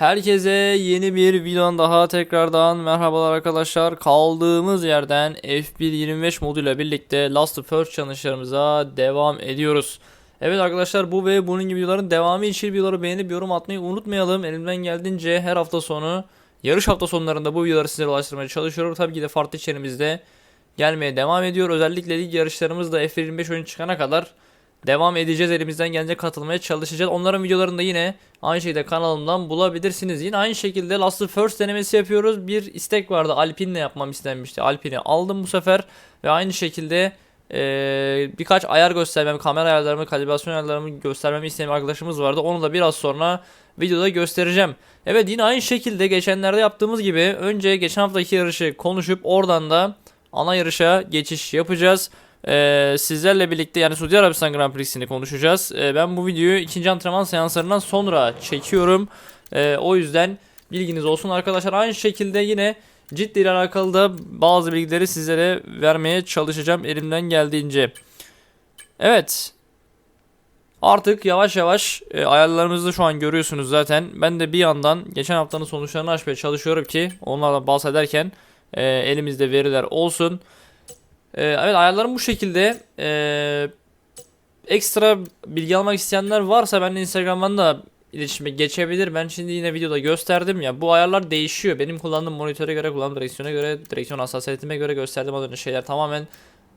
Herkese yeni bir videodan daha tekrardan merhabalar arkadaşlar. Kaldığımız yerden F1.25 moduyla birlikte Last of Us challenge'larımıza devam ediyoruz. Evet arkadaşlar bu ve bunun gibi videoların devamı için videoları beğenip yorum atmayı unutmayalım. Elimden geldiğince her hafta sonu yarış hafta sonlarında bu videoları sizlere ulaştırmaya çalışıyorum. Tabii ki de farklı içerimizde gelmeye devam ediyor. Özellikle lig yarışlarımız da F1.25 oyun çıkana kadar devam edeceğiz. Elimizden gelince katılmaya çalışacağız. Onların videolarını da yine aynı şekilde kanalımdan bulabilirsiniz. Yine aynı şekilde Last First denemesi yapıyoruz. Bir istek vardı. Alpine'le yapmam istenmişti. Alpine'i aldım bu sefer. Ve aynı şekilde eee, birkaç ayar göstermem, kamera ayarlarımı, kalibrasyon ayarlarımı göstermemi isteyen arkadaşımız vardı. Onu da biraz sonra videoda göstereceğim. Evet yine aynı şekilde geçenlerde yaptığımız gibi önce geçen haftaki yarışı konuşup oradan da ana yarışa geçiş yapacağız. Ee, sizlerle birlikte yani Suudi Arabistan Grand Prix'sini konuşacağız. Ee, ben bu videoyu ikinci antrenman seanslarından sonra çekiyorum. Ee, o yüzden bilginiz olsun arkadaşlar. Aynı şekilde yine ciddi ile alakalı da bazı bilgileri sizlere vermeye çalışacağım elimden geldiğince. Evet. Artık yavaş yavaş e, ayarlarımızı şu an görüyorsunuz zaten. Ben de bir yandan geçen haftanın sonuçlarını açmaya çalışıyorum ki onlardan bahsederken e, elimizde veriler olsun. Ee, evet ayarlarım bu şekilde. Ee, ekstra bilgi almak isteyenler varsa benimle Instagram'dan da iletişime geçebilir. Ben şimdi yine videoda gösterdim ya. Bu ayarlar değişiyor. Benim kullandığım monitöre göre, kullandığım direksiyona göre, direksiyon hassasiyetime göre gösterdim az önce şeyler tamamen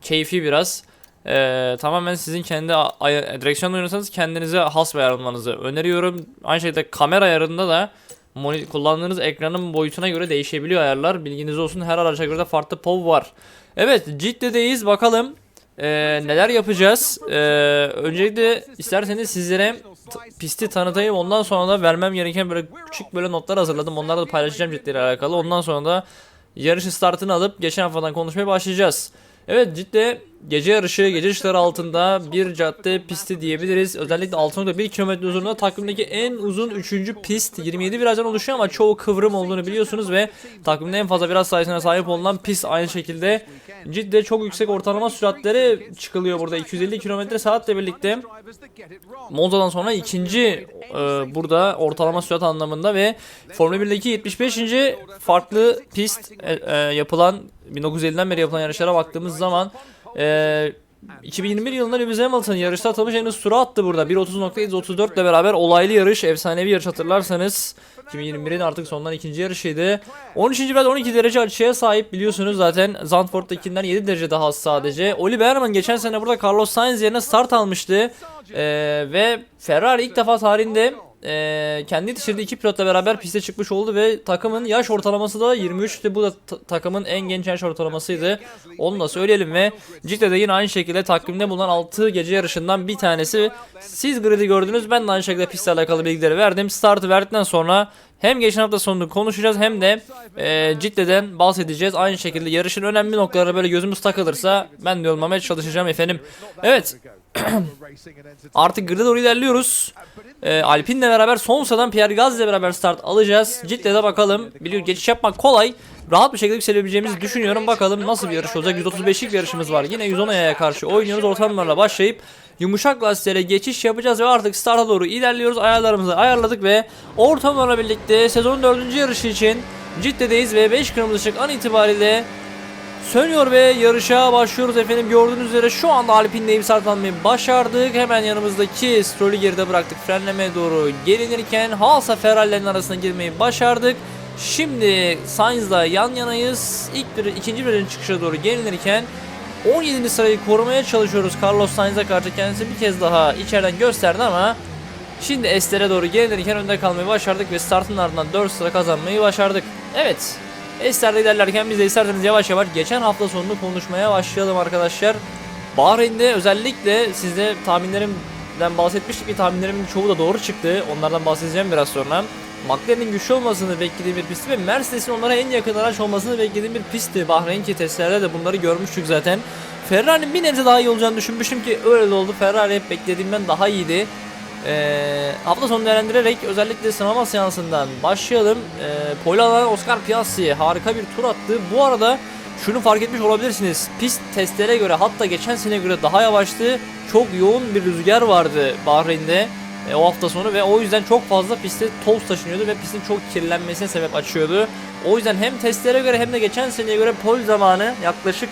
keyfi biraz. Ee, tamamen sizin kendi direksiyonla oynuyorsanız kendinize has bir ayar almanızı öneriyorum. Aynı şekilde kamera ayarında da kullandığınız ekranın boyutuna göre değişebiliyor ayarlar. Bilginiz olsun her araca göre de farklı POV var. Evet Cidde'deyiz bakalım ee, neler yapacağız. Ee, öncelikle isterseniz sizlere pisti tanıtayım ondan sonra da vermem gereken böyle küçük böyle notlar hazırladım. Onları da paylaşacağım Cidde ile alakalı. Ondan sonra da yarışın startını alıp geçen haftadan konuşmaya başlayacağız. Evet Cidde gece yarışı, gece ışıkları altında bir cadde pisti diyebiliriz. Özellikle 6.1 km uzunluğunda takvimdeki en uzun 3. pist 27 virajdan oluşuyor ama çoğu kıvrım olduğunu biliyorsunuz ve takvimde en fazla viraj sayısına sahip olunan pist aynı şekilde ciddi çok yüksek ortalama süratleri çıkılıyor burada 250 km saatle birlikte Monza'dan sonra ikinci e, burada ortalama sürat anlamında ve Formula 1'deki 75. farklı pist e, e, yapılan 1950'den beri yapılan yarışlara baktığımız zaman e, 2021 yılında Lewis Hamilton yarışta atılmış en hızlı tura attı burada. 1.30.734 ile beraber olaylı yarış, efsanevi yarış hatırlarsanız 2021'in artık sondan ikinci yarışıydı. 13. ve 12 derece açıya sahip biliyorsunuz zaten Zandvoort'takinden 7 derece daha az sadece. Oli Berman geçen sene burada Carlos Sainz yerine start almıştı. Ee, ve Ferrari ilk defa tarihinde e, kendi yetiştirdiği iki pilotla beraber piste çıkmış oldu ve takımın yaş ortalaması da 23'tü. Bu da ta- takımın en genç yaş ortalamasıydı. Onu da söyleyelim ve Cidde'de yine aynı şekilde takvimde bulunan 6 gece yarışından bir tanesi. Siz grid'i gördünüz. Ben de aynı şekilde pistle alakalı bilgileri verdim. Startı verdikten sonra hem geçen hafta sonunu konuşacağız hem de e, Cidde'den bahsedeceğiz. Aynı şekilde yarışın önemli noktaları böyle gözümüz takılırsa ben de yorumlamaya çalışacağım efendim. Evet artık grid'e doğru ilerliyoruz. E, Alpine'le beraber son sıradan Pierre Gasly ile beraber start alacağız. Cidde'de bakalım. Biliyor geçiş yapmak kolay. Rahat bir şekilde yükselebileceğimizi düşünüyorum. Bakalım nasıl bir yarış olacak. 135'lik bir yarışımız var. Yine 110 ayaya karşı oynuyoruz. Ortamlarla başlayıp yumuşak lastiklere geçiş yapacağız ve artık starta doğru ilerliyoruz. Ayarlarımızı ayarladık ve ortamlarla birlikte sezonun 4. yarışı için Cidde'deyiz ve 5 kırmızı ışık an itibariyle Sönüyor ve yarışa başlıyoruz efendim. Gördüğünüz üzere şu anda Alpine'de start almayı başardık. Hemen yanımızdaki Stroll'ü geride bıraktık. Frenlemeye doğru gelinirken Haas'a Ferrari'lerin arasına girmeyi başardık. Şimdi Sainz'la yan yanayız. İlk bir, ikinci birin çıkışa doğru gelinirken 17. sırayı korumaya çalışıyoruz. Carlos Sainz'a karşı kendisi bir kez daha içeriden gösterdi ama Şimdi Ester'e doğru gelinirken önde kalmayı başardık ve startın ardından 4 sıra kazanmayı başardık. Evet. Ester'de ilerlerken biz de isterseniz yavaş yavaş geçen hafta sonunu konuşmaya başlayalım arkadaşlar. Bahreyn'de özellikle sizde tahminlerimden bahsetmiştik ki tahminlerimin çoğu da doğru çıktı. Onlardan bahsedeceğim biraz sonra. McLaren'in güçlü olmasını beklediğim bir pistti ve Mercedes'in onlara en yakın araç olmasını beklediğim bir pistti. Bahreyn'ki testlerde de bunları görmüştük zaten. Ferrari'nin bir nebze daha iyi olacağını düşünmüştüm ki öyle de oldu. Ferrari hep beklediğimden daha iyiydi. Ee, hafta sonu değerlendirerek özellikle sınava seansından başlayalım. Ee, Polonyalı Oscar Piastri harika bir tur attı. Bu arada şunu fark etmiş olabilirsiniz. Pist testlere göre hatta geçen sene göre daha yavaştı. Çok yoğun bir rüzgar vardı Bahreyn'de. e, o hafta sonu ve o yüzden çok fazla pistte toz taşınıyordu ve pistin çok kirlenmesine sebep açıyordu. O yüzden hem testlere göre hem de geçen seneye göre pol zamanı yaklaşık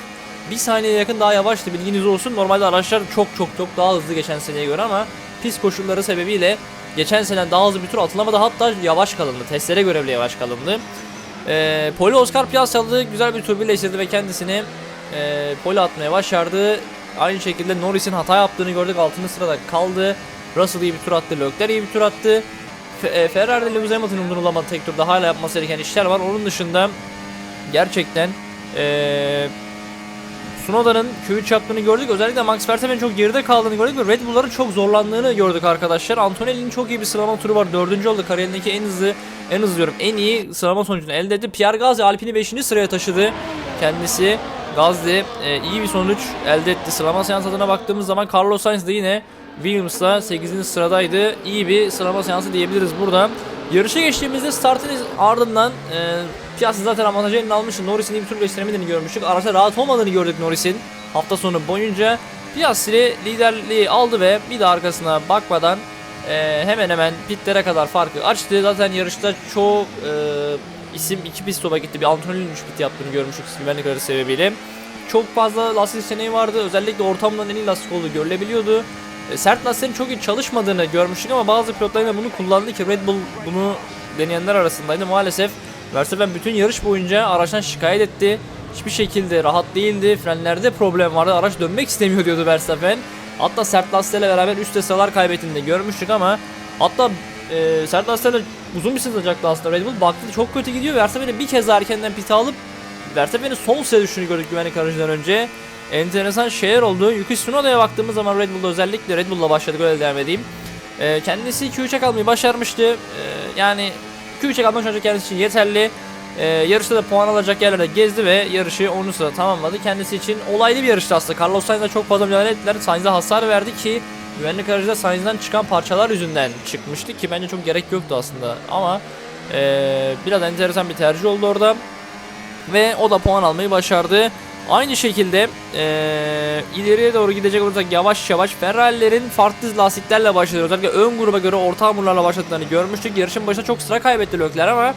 bir saniyeye yakın daha yavaştı bilginiz olsun. Normalde araçlar çok çok çok daha hızlı geçen seneye göre ama pis koşulları sebebiyle geçen sene daha hızlı bir tur atılamadı hatta yavaş kalındı. Testlere göre bile yavaş kalındı. Ee, Poli Oscar Piastra'lı güzel bir tur birleştirdi ve kendisini e, pole atmaya başardı. Aynı şekilde Norris'in hata yaptığını gördük. 6. sırada kaldı. Russell iyi bir tur attı. Leclerc iyi bir tur attı. Fe, e, Lewis Hamilton'ın unutulamadığı tek turda hala yapması gereken işler var. Onun dışında gerçekten e, Sunoda'nın Q3 yaptığını gördük. Özellikle Max Verstappen'in çok geride kaldığını gördük ve Red Bull'ların çok zorlandığını gördük arkadaşlar. Antonelli'nin çok iyi bir sıralama turu var. Dördüncü oldu. Kariyerindeki en hızlı, en hızlı diyorum, en iyi sıralama sonucunu elde etti. Pierre Gasly Alpine'i 5. sıraya taşıdı. Kendisi Gasly e, iyi bir sonuç elde etti. Sıralama seans adına baktığımız zaman Carlos Sainz de yine Williams'la 8. sıradaydı. İyi bir sıralama seansı diyebiliriz burada. Yarışa geçtiğimizde startın ardından e, Piastri zaten avantajı almıştı. Norris'in iyi bir tur gösteremediğini görmüştük. Araçta rahat olmadığını gördük Norris'in. Hafta sonu boyunca Piastri liderliği aldı ve bir de arkasına bakmadan e, hemen hemen pitlere kadar farkı açtı. Zaten yarışta çoğu e, isim iki pit stopa gitti. Bir Antonelli'nin 3 pit yaptığını görmüştük güvenlik arası sebebiyle. Çok fazla lastik seçeneği vardı. Özellikle ortamdan en iyi lastik olduğu görülebiliyordu. E, sert lastiklerin çok iyi çalışmadığını görmüştük ama bazı pilotlar da bunu kullandı ki Red Bull bunu deneyenler arasındaydı. Maalesef Verstappen bütün yarış boyunca araçtan şikayet etti. Hiçbir şekilde rahat değildi. Frenlerde problem vardı. Araç dönmek istemiyor diyordu Verstappen. Hatta sert lastiklerle beraber üstte sıralar kaybettiğini de görmüştük ama hatta e, sert lastiklerle uzun bir sızacaktı aslında Red Bull. Baktı çok kötü gidiyor. Verstappen'i bir kez erkenden pit alıp Verstappen'in son sıraya düştüğünü gördük güvenlik aracından önce. Enteresan şeyler oldu. Yuki Tsunoda'ya baktığımız zaman Red Bull'da özellikle Red Bull'la başladık öyle devam edeyim. E, kendisi Q3'e kalmayı başarmıştı. E, yani Q3'e kalmak anda kendisi için yeterli. E, yarışta da puan alacak yerlerde gezdi ve yarışı 10. sırada tamamladı. Kendisi için olaylı bir yarıştı aslında. Carlos Sainz'a çok fazla müdahale ettiler. Sainz'a hasar verdi ki güvenlik aracında Sainz'dan çıkan parçalar yüzünden çıkmıştı ki bence çok gerek yoktu aslında. Ama e, biraz enteresan bir tercih oldu orada. Ve o da puan almayı başardı. Aynı şekilde eee, ileriye doğru gidecek olursak yavaş yavaş Ferrari'lerin farklı lastiklerle başladı. Özellikle ön gruba göre orta hamurlarla başladıklarını görmüştük. Yarışın başında çok sıra kaybetti Lökler ama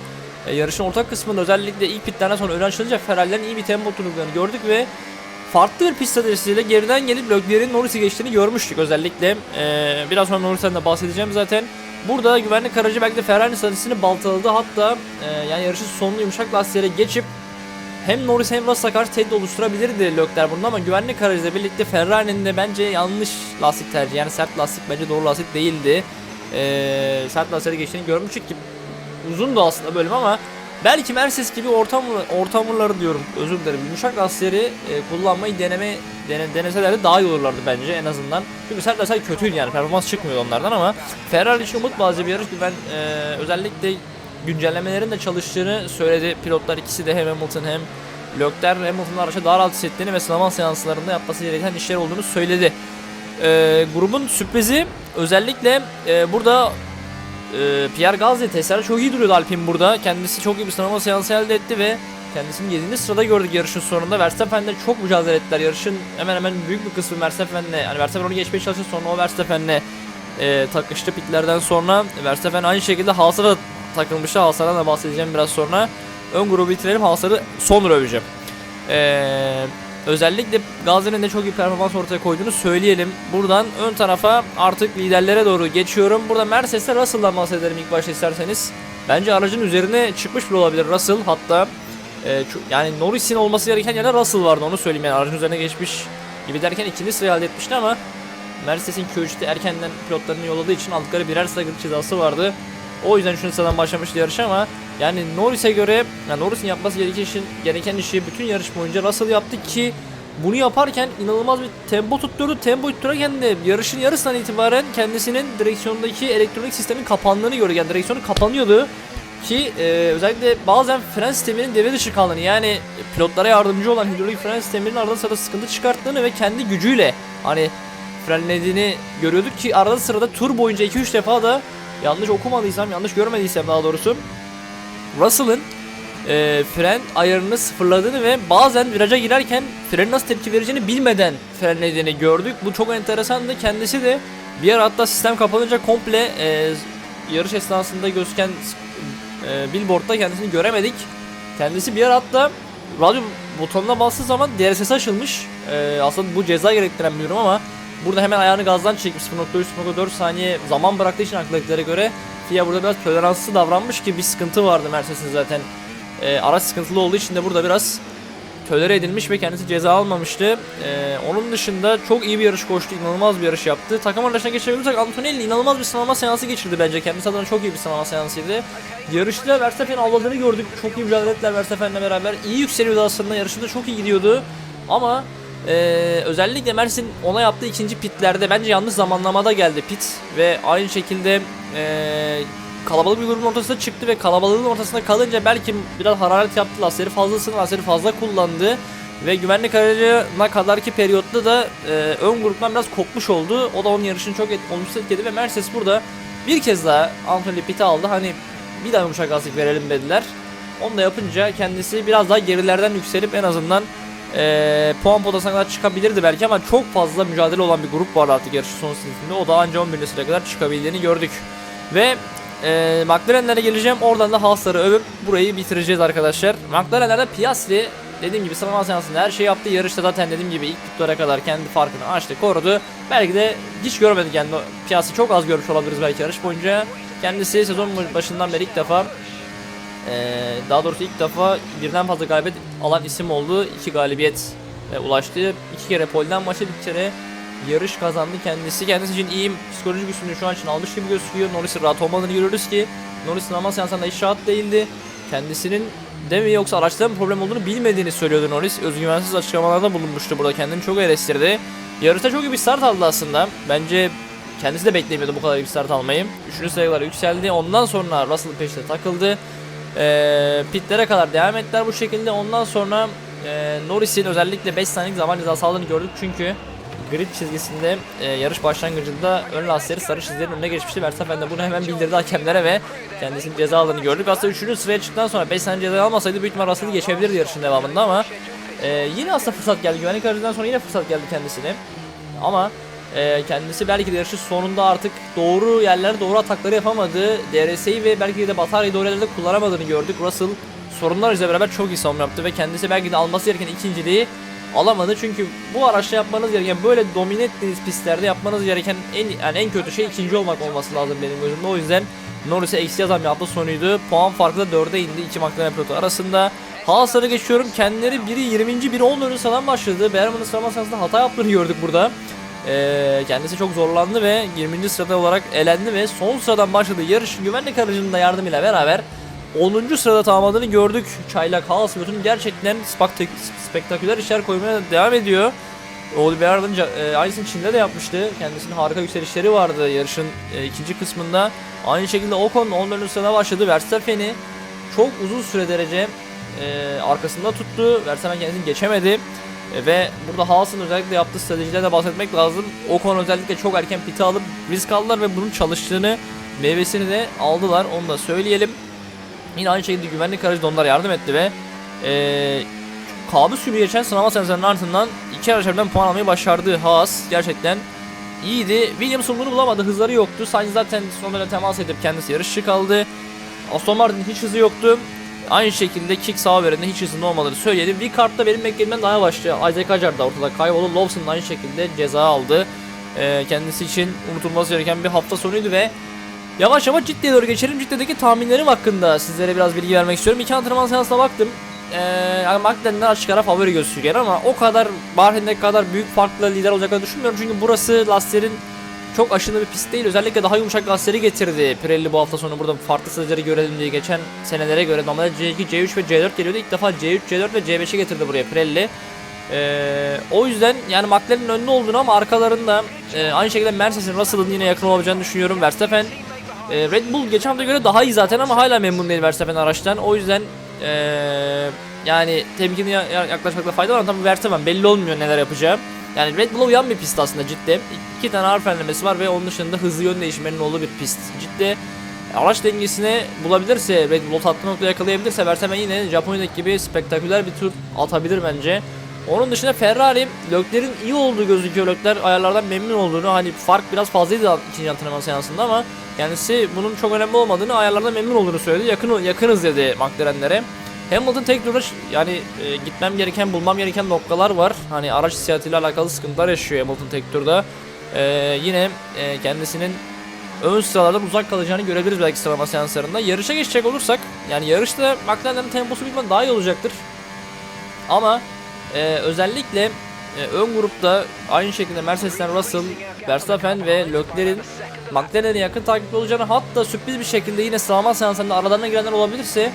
e, yarışın orta kısmında özellikle ilk pitlerden sonra ön açılınca Ferrari'lerin iyi bir tempo oturduklarını gördük ve farklı bir pist stratejisiyle geriden gelip Lökler'in Norris'i geçtiğini görmüştük özellikle. Eee, biraz sonra Norris'ten de bahsedeceğim zaten. Burada güvenlik aracı belki de Ferrari'nin stratejisini baltaladı. Hatta e, yani yarışın sonunu yumuşak lastiklere geçip hem Norris hem Russell'a karşı tehdit oluşturabilirdi Leclerc bunda ama güvenlik aracıyla birlikte Ferrari'nin de bence yanlış lastik tercihi yani sert lastik bence doğru lastik değildi. Ee, sert lastiklere geçtiğini görmüştük ki uzun da aslında bölüm ama belki Mercedes gibi orta orta hamurları diyorum özür dilerim yumuşak lastikleri e, kullanmayı deneme dene, deneselerdi daha iyi olurlardı bence en azından. Çünkü sert lastikler kötüydü yani performans çıkmıyordu onlardan ama Ferrari için umut bazı bir yarış ben e, özellikle güncellemelerin de çalıştığını söyledi pilotlar ikisi de hem Hamilton hem Leclerc Hamilton'ın araçta daha rahat hissettiğini ve sınav seanslarında yapması gereken işler olduğunu söyledi. Ee, grubun sürprizi özellikle e, burada e, Pierre Gasly testlerde çok iyi duruyordu Alpine burada. Kendisi çok iyi bir sınavma seansı elde etti ve kendisini 7. sırada gördük yarışın sonunda. Verstappen'le çok mücadele ettiler. Yarışın hemen hemen büyük bir kısmı Verstappen'le yani Verstappen onu geçmeye çalıştı sonra o Verstappen'le e, takıştı pitlerden sonra. Verstappen aynı şekilde Haas'a takılmıştı. Haas'tan da bahsedeceğim biraz sonra. Ön grubu bitirelim. Haas'ları sonra öveceğim. Ee, özellikle Gazze'nin de çok iyi performans ortaya koyduğunu söyleyelim. Buradan ön tarafa artık liderlere doğru geçiyorum. Burada Mercedes'te Russell'dan bahsedelim ilk başta isterseniz. Bence aracın üzerine çıkmış bile olabilir Russell. Hatta e, yani Norris'in olması gereken yerde Russell vardı onu söyleyeyim. Yani aracın üzerine geçmiş gibi derken ikinci sırayı elde etmişti ama Mercedes'in Q3'te erkenden pilotlarını yolladığı için aldıkları birer sıra cezası vardı. O yüzden 3. sıradan başlamıştı yarış ama yani Norris'e göre yani Norris'in yapması gereken işi, gereken işi bütün yarış boyunca Russell yaptı ki bunu yaparken inanılmaz bir tempo tutturdu. Tempo tuttururken de yarışın yarısından itibaren kendisinin direksiyondaki elektronik sistemin kapandığını gördü. Yani direksiyonu kapanıyordu ki e, özellikle bazen fren sisteminin devre dışı kaldığını yani pilotlara yardımcı olan hidrolik fren sisteminin arada sırada sıkıntı çıkarttığını ve kendi gücüyle hani frenlediğini görüyorduk ki arada sırada tur boyunca 2-3 defa da yanlış okumadıysam, yanlış görmediysem daha doğrusu Russell'ın e, fren ayarını sıfırladığını ve bazen viraja girerken frenin nasıl tepki vereceğini bilmeden frenlediğini gördük. Bu çok enteresandı. Kendisi de Bir ara hatta sistem kapanınca komple e, yarış esnasında gözüken e, billboardda kendisini göremedik. Kendisi bir ara hatta radyo butonuna bastığı zaman DRS açılmış. E, aslında bu ceza gerektiren bir durum ama burada hemen ayağını gazdan çekmiş 0.3-0.4 saniye zaman bıraktığı için arkadakilere göre FIA burada biraz toleranslı davranmış ki bir sıkıntı vardı Mercedes'in zaten. E, araç sıkıntılı olduğu için de burada biraz tölere edilmiş ve kendisi ceza almamıştı. Ee, onun dışında çok iyi bir yarış koştu, inanılmaz bir yarış yaptı. Takım arasına geçebilirsek Antonelli inanılmaz bir sınavma seansı geçirdi bence. Kendisi adına çok iyi bir sınavma seansıydı. Yarışta Verstappen'in avladığını gördük. Çok iyi mücadele ettiler Verstappen'le beraber. İyi yükseliyordu aslında. Yarışında çok iyi gidiyordu. Ama ee, özellikle Mersin ona yaptığı ikinci pitlerde bence yanlış zamanlamada geldi pit ve aynı şekilde ee, kalabalık bir grubun ortasına çıktı ve kalabalığın ortasında kalınca belki biraz hararet yaptı. Laseri fazlasını, laseri fazla kullandı. Ve güvenlik aracına kadarki periyotta da e, ön gruptan biraz kopmuş oldu. O da onun yarışını çok et, olumsuz etkiledi ve Mercedes burada bir kez daha Anthony Pitt'i aldı. Hani bir daha yumuşak lastik verelim dediler. Onu da yapınca kendisi biraz daha gerilerden yükselip en azından e, puan potasına kadar çıkabilirdi belki ama çok fazla mücadele olan bir grup var artık yarışın son sınıfında. O da anca 11. sıraya kadar çıkabildiğini gördük. Ve e, McLaren'lere geleceğim. Oradan da Haas'ları övüp burayı bitireceğiz arkadaşlar. McLaren'lerde Piastri dediğim gibi sınavma seansında her şey yaptı. Yarışta zaten dediğim gibi ilk pitlara kadar kendi farkını açtı, korudu. Belki de hiç görmedik yani Piastri çok az görmüş olabiliriz belki yarış boyunca. Kendisi sezon başından beri ilk defa e, daha doğrusu ilk defa birden fazla galibiyet alan isim oldu. İki galibiyet e, ulaştı. İki kere polden maçı bir kere yarış kazandı kendisi. Kendisi için iyi psikolojik üstünlüğü şu an için almış gibi gözüküyor. Norris'in rahat olmadığını görüyoruz ki Norris'in ama seansında hiç rahat değildi. Kendisinin de mi yoksa araçta mı problem olduğunu bilmediğini söylüyordu Norris. Özgüvensiz açıklamalarda bulunmuştu burada. Kendini çok eleştirdi. Yarışta çok iyi bir start aldı aslında. Bence kendisi de beklemiyordu bu kadar iyi bir start almayı. Üçüncü sayılara yükseldi. Ondan sonra Russell'ın peşine takıldı. Ee, pitlere kadar devam ettiler bu şekilde. Ondan sonra e, Norris'in özellikle 5 saniyelik zaman cezası aldığını gördük çünkü grid çizgisinde e, yarış başlangıcında ön lastikleri sarı çizgilerin önüne geçmişti. Verstappen de bunu hemen bildirdi hakemlere ve kendisinin ceza aldığını gördük. Aslında 3. sıraya çıktıktan sonra 5 saniye ceza almasaydı büyük ihtimal Russell'ı geçebilirdi yarışın devamında ama e, yine aslında fırsat geldi. Güvenlik aracından sonra yine fırsat geldi kendisine. Ama e, kendisi belki de yarışın sonunda artık doğru yerlere doğru atakları yapamadı. DRS'yi ve belki de bataryayı doğru yerlerde kullanamadığını gördük. Russell sorunlar ile beraber çok iyi savunma yaptı ve kendisi belki de alması gereken ikinciliği alamadı. Çünkü bu araçla yapmanız gereken böyle domine ettiğiniz pistlerde yapmanız gereken en yani en kötü şey ikinci olmak olması lazım benim gözümde. O yüzden Norris'e eksi yazan bir hafta sonuydu. Puan farkı da 4'e indi iki McLaren pilotu arasında. Haas'lara geçiyorum. Kendileri biri 20. biri 10 önü sıradan başladı. Berman'ın sıralama sırasında hata yaptığını gördük burada. Ee, kendisi çok zorlandı ve 20. sırada olarak elendi ve son sıradan başladığı yarış güvenlik aracının da yardımıyla beraber 10. sırada tamamladığını gördük. Çaylak pilotun gerçekten spektak spektaküler işler koymaya devam ediyor. Oliver e, aynısını Çin'de de yapmıştı. Kendisinin harika yükselişleri vardı yarışın e, ikinci kısmında. Aynı şekilde Ocon 14. sırada başladı. Verstappen'i çok uzun süre derece e, arkasında tuttu. Verstappen kendisini geçemedi. E, ve burada Haas'ın özellikle yaptığı stratejilerden bahsetmek lazım. Ocon özellikle çok erken piti alıp risk aldılar ve bunun çalıştığını meyvesini de aldılar. Onu da söyleyelim. Yine aynı şekilde güvenlik aracı da onlara yardım etti ve e, kabus gibi geçen sınava sensörünün ardından iki araçlardan puan almayı başardı Haas. Gerçekten iyiydi. Williamson bunu bulamadı. Hızları yoktu. Sainz zaten son dönemde temas edip kendisi yarışçı kaldı. Aston Martin'in hiç hızı yoktu. Aynı şekilde Kick Sauber'in hiç hızının olmadığını söyledim. Ricard'da benim beklediğimden daha başlı. Isaac Acar da ortada kayboldu. Lawson da aynı şekilde ceza aldı. Ee, kendisi için unutulması gereken bir hafta sonuydu ve Yavaş yavaş Ciddi'ye doğru geçelim. Ciddi'deki tahminlerim hakkında sizlere biraz bilgi vermek istiyorum. İki antrenman seansına baktım. Ee, McLaren'den açık ara favori gözüküyor ama o kadar Bahreyn'deki kadar büyük farklı lider olacaklarını düşünmüyorum. Çünkü burası lastiklerin çok aşırı bir pist değil. Özellikle daha yumuşak lastikleri getirdi. Pirelli bu hafta sonu burada farklı stratejileri görelim diye geçen senelere göre normalde C2, C3 ve C4 geliyordu. İlk defa C3, C4 ve C5'i getirdi buraya Pirelli. Ee, o yüzden yani McLaren'in önünde olduğunu ama arkalarında e, aynı şekilde Mercedes'in Russell'ın yine yakın olabileceğini düşünüyorum. Verstappen e, Red Bull geçen hafta göre daha iyi zaten ama hala memnun değil Verstappen araçtan. O yüzden e, yani temkinli yaklaşmakta fayda var ama tabii Verstappen belli olmuyor neler yapacağı. Yani Red Bull'a uyan bir pist aslında ciddi. İki tane ağır frenlemesi var ve onun dışında hızlı yön değişimlerinin olduğu bir pist. Ciddi araç dengesini bulabilirse Red Bull tatlı nokta yakalayabilirse Verstappen yine Japonya'daki gibi spektaküler bir tur atabilir bence. Onun dışında Ferrari Lökler'in iyi olduğu gözüküyor. Lökler ayarlardan memnun olduğunu hani fark biraz fazlaydı ikinci antrenman seansında ama kendisi bunun çok önemli olmadığını ayarlardan memnun olduğunu söyledi. Yakın yakınız dedi McLaren'lere. Hamilton tek turda ş- yani e, gitmem gereken bulmam gereken noktalar var. Hani araç hissiyatıyla alakalı sıkıntılar yaşıyor Hamilton tek turda. E, yine e, kendisinin ön sıralardan uzak kalacağını görebiliriz belki sıralama seanslarında. Yarışa geçecek olursak yani yarışta McLaren'in temposu bilmem daha iyi olacaktır. Ama e, özellikle e, ön grupta aynı şekilde Mercedes'ten Russell, Verstappen ve Leclerc'in McLaren'e yakın takipte olacağını hatta sürpriz bir şekilde yine sıralama seanslarında aralarına girenler olabilirse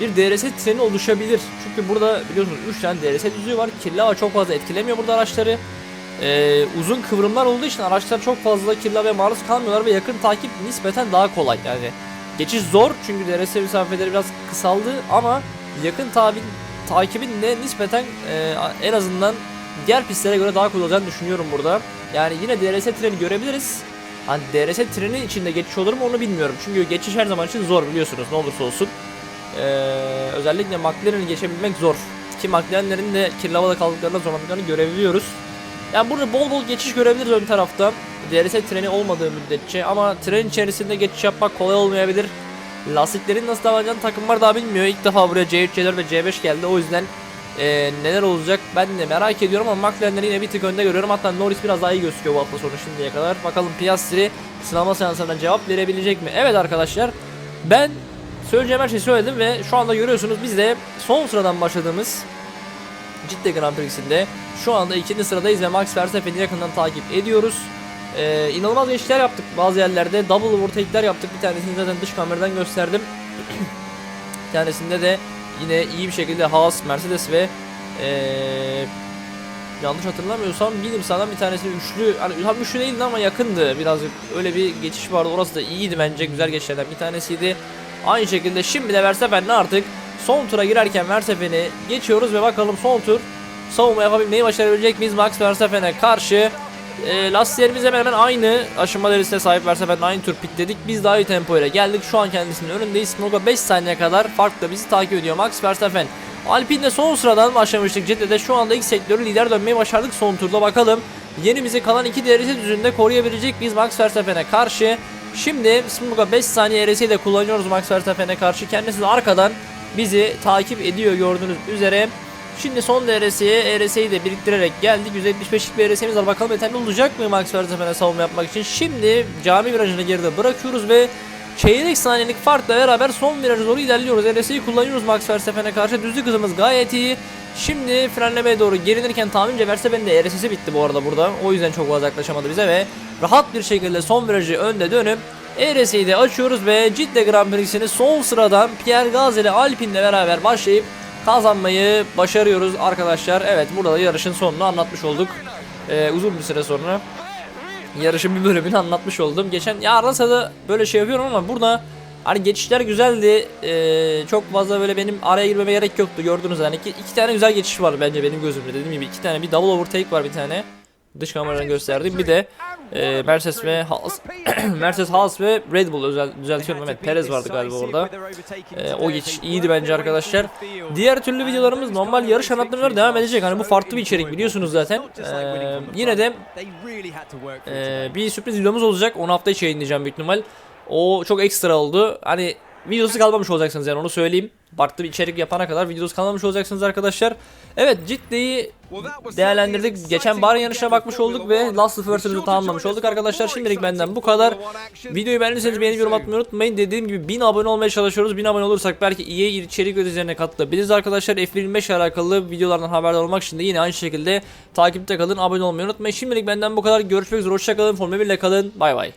bir DRS treni oluşabilir. Çünkü burada biliyorsunuz 3 tane DRS düzlüğü var. Kirli hava çok fazla etkilemiyor burada araçları. Ee, uzun kıvrımlar olduğu için araçlar çok fazla kirli havaya maruz kalmıyorlar ve yakın takip nispeten daha kolay. Yani geçiş zor çünkü DRS mesafeleri biraz kısaldı ama yakın tabi, takibin de nispeten e, en azından diğer pistlere göre daha kolay olacağını düşünüyorum burada. Yani yine DRS treni görebiliriz. Hani DRS treni içinde geçiş olur mu onu bilmiyorum. Çünkü geçiş her zaman için zor biliyorsunuz ne olursa olsun. Ee, özellikle McLaren'i geçebilmek zor. Ki McLaren'lerin de kirli havada kaldıklarında zorlandıklarını görebiliyoruz. Yani burada bol bol geçiş görebiliriz ön tarafta. DRS treni olmadığı müddetçe ama tren içerisinde geçiş yapmak kolay olmayabilir. Lastiklerin nasıl davranacağını takımlar daha bilmiyor. İlk defa buraya C3, C4 ve C5 geldi. O yüzden e, neler olacak ben de merak ediyorum ama McLaren'leri yine bir tık önde görüyorum. Hatta Norris biraz daha iyi gözüküyor bu hafta sonu şimdiye kadar. Bakalım Piastri sınavma seanslarına cevap verebilecek mi? Evet arkadaşlar ben söyleyeceğim her şeyi söyledim ve şu anda görüyorsunuz biz de son sıradan başladığımız Cidde Grand Prix'sinde şu anda ikinci sıradayız ve Max Verstappen'i yakından takip ediyoruz. Ee, inanılmaz geçişler yaptık bazı yerlerde. Double overtake'ler yaptık. Bir tanesini zaten dış kameradan gösterdim. bir tanesinde de yine iyi bir şekilde Haas, Mercedes ve ee, yanlış hatırlamıyorsam Williams'dan bir tanesi üçlü hani tam üçlü değildi ama yakındı birazcık öyle bir geçiş vardı orası da iyiydi bence güzel geçişlerden bir tanesiydi aynı şekilde şimdi de Verstappen'le artık son tura girerken Verstappen'i geçiyoruz ve bakalım son tur savunma yapabilmeyi başarabilecek miyiz Max Verstappen'e karşı? E, lastiklerimiz hemen hemen aynı aşınma derecesine sahip Verstappen'le aynı tur pitledik. Biz daha iyi tempo ile geldik. Şu an kendisinin önündeyiz. Smoga 5 saniye kadar farkla bizi takip ediyor Max Verstappen. Alpine'de son sıradan başlamıştık. Cidde'de şu anda ilk sektörü lider dönmeyi başardık son turda. Bakalım Yenimizi kalan iki DRS düzünde koruyabilecek miyiz Max Verstappen'e karşı Şimdi Smoga 5 saniye RS'yi de kullanıyoruz Max Verstappen'e karşı kendisi de arkadan bizi takip ediyor gördüğünüz üzere Şimdi son DRS'ye ERS'yi de biriktirerek geldik. 175'lik bir ERS'imiz var. Bakalım yeterli olacak mı Max Verstappen'e savunma yapmak için. Şimdi cami virajını geride bırakıyoruz ve çeyrek saniyelik farkla beraber son viraja doğru ilerliyoruz. ERS'yi kullanıyoruz Max Verstappen'e karşı. Düzlük hızımız gayet iyi. Şimdi frenlemeye doğru gelinirken tahmince Verstappen'in de ERS'si bitti bu arada burada. O yüzden çok fazla yaklaşamadı bize ve rahat bir şekilde son virajı önde dönüp ERS'yi de açıyoruz ve Cidde Grand Prix'sini son sıradan Pierre Gasly Alpine'le beraber başlayıp kazanmayı başarıyoruz arkadaşlar. Evet burada da yarışın sonunu anlatmış olduk. Ee, uzun bir süre sonra yarışın bir bölümünü anlatmış oldum. Geçen ya arada da böyle şey yapıyorum ama burada hani geçişler güzeldi. Ee, çok fazla böyle benim araya girmeme gerek yoktu. Gördünüz yani iki, iki tane güzel geçiş var bence benim gözümde. Dediğim gibi iki tane bir double overtake var bir tane. Dış kameradan gösterdim. Bir de e, Mercedes ve Haas Mercedes Haas ve Red Bull özel düzeltiyorum evet Perez vardı galiba orada. E, o geçiş iyiydi bence arkadaşlar. Diğer türlü videolarımız normal yarış anlatımları devam edecek. Hani bu farklı bir içerik biliyorsunuz zaten. E, yine de e, bir sürpriz videomuz olacak. Onu hafta içi yayınlayacağım büyük ihtimal. O çok ekstra oldu. Hani videosu kalmamış olacaksınız yani onu söyleyeyim. Farklı bir içerik yapana kadar videosu kalmamış olacaksınız arkadaşlar. Evet ciddi değerlendirdik. Geçen bar yarışına bakmış olduk ve Last of Us'ı tamamlamış olduk arkadaşlar. Şimdilik benden bu kadar. Videoyu beğendiyseniz beğenip yorum atmayı unutmayın. Dediğim gibi 1000 abone olmaya çalışıyoruz. 1000 abone olursak belki iyi içerik üreticilerine katılabiliriz arkadaşlar. F25 alakalı videolardan haberdar olmak için de yine aynı şekilde takipte kalın. Abone olmayı unutmayın. Şimdilik benden bu kadar. Görüşmek üzere. Hoşçakalın. Formula 1 ile kalın. Bay bay.